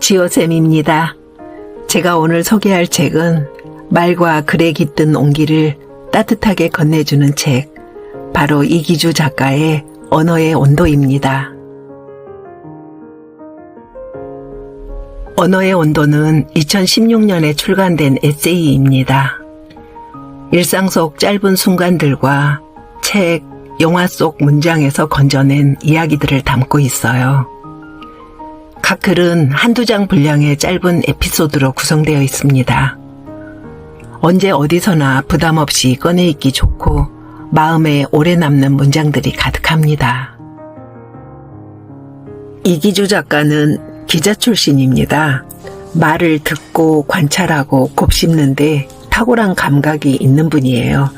지호쌤입니다. 제가 오늘 소개할 책은 말과 글에 깃든 온기를 따뜻하게 건네주는 책, 바로 이기주 작가의 언어의 온도입니다. 언어의 온도는 2016년에 출간된 에세이입니다. 일상 속 짧은 순간들과 책, 영화 속 문장에서 건져낸 이야기들을 담고 있어요. 각 글은 한두 장 분량의 짧은 에피소드로 구성되어 있습니다. 언제 어디서나 부담 없이 꺼내 읽기 좋고 마음에 오래 남는 문장들이 가득합니다. 이기주 작가는 기자 출신입니다. 말을 듣고 관찰하고 곱씹는데 탁월한 감각이 있는 분이에요.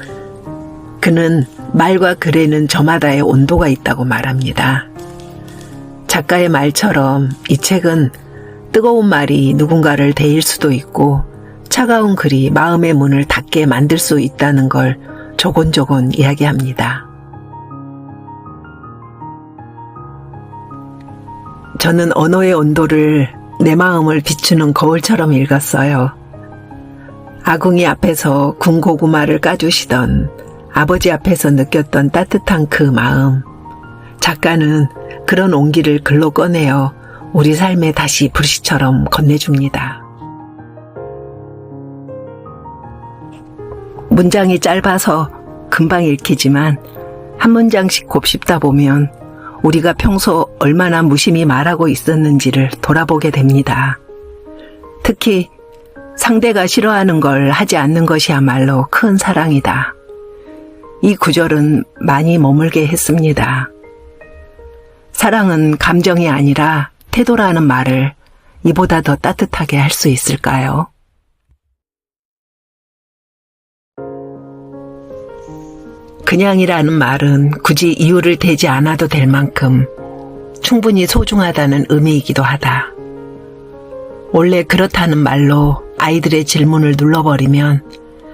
그는 말과 글에는 저마다의 온도가 있다고 말합니다. 작가의 말처럼 이 책은 뜨거운 말이 누군가를 데일 수도 있고 차가운 글이 마음의 문을 닫게 만들 수 있다는 걸 조곤조곤 이야기합니다. 저는 언어의 온도를 내 마음을 비추는 거울처럼 읽었어요. 아궁이 앞에서 군고구마를 까주시던 아버지 앞에서 느꼈던 따뜻한 그 마음. 작가는 그런 온기를 글로 꺼내어 우리 삶에 다시 불씨처럼 건네줍니다. 문장이 짧아서 금방 읽히지만 한 문장씩 곱씹다 보면 우리가 평소 얼마나 무심히 말하고 있었는지를 돌아보게 됩니다. 특히 상대가 싫어하는 걸 하지 않는 것이야말로 큰 사랑이다. 이 구절은 많이 머물게 했습니다. 사랑은 감정이 아니라 태도라는 말을 이보다 더 따뜻하게 할 수 있을까요? 그냥이라는 말은 굳이 이유를 대지 않아도 될 만큼 충분히 소중하다는 의미이기도 하다. 원래 그렇다는 말로 아이들의 질문을 눌러버리면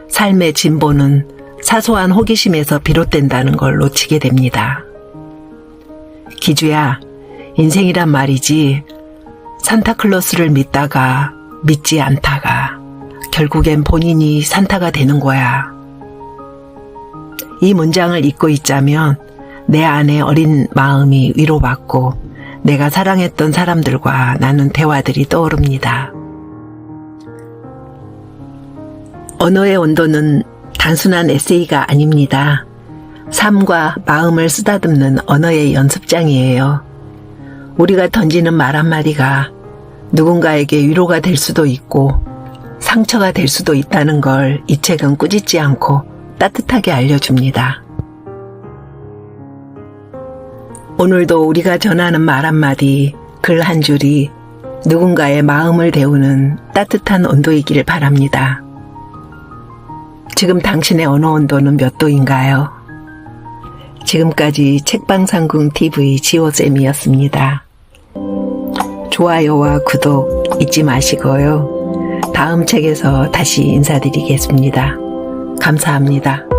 삶의 진보는 사소한 호기심에서 비롯된다는 걸 놓치게 됩니다. 기주야, 인생이란 말이지 산타클로스를 믿다가 믿지 않다가 결국엔 본인이 산타가 되는 거야. 이 문장을 읽고 있자면 내 안에 어린 마음이 위로받고 내가 사랑했던 사람들과 나눈 대화들이 떠오릅니다. 언어의 온도는 단순한 에세이가 아닙니다. 삶과 마음을 쓰다듬는 언어의 연습장이에요. 우리가 던지는 말 한마디가 누군가에게 위로가 될 수도 있고 상처가 될 수도 있다는 걸 이 책은 꾸짖지 않고 따뜻하게 알려줍니다. 오늘도 우리가 전하는 말 한마디, 글 한 줄이 누군가의 마음을 데우는 따뜻한 온도이길 바랍니다. 지금 당신의 언어 온도는 몇 도인가요? 지금까지 책방상궁 TV 지호쌤이었습니다. 좋아요와 구독 잊지 마시고요. 다음 책에서 다시 인사드리겠습니다. 감사합니다.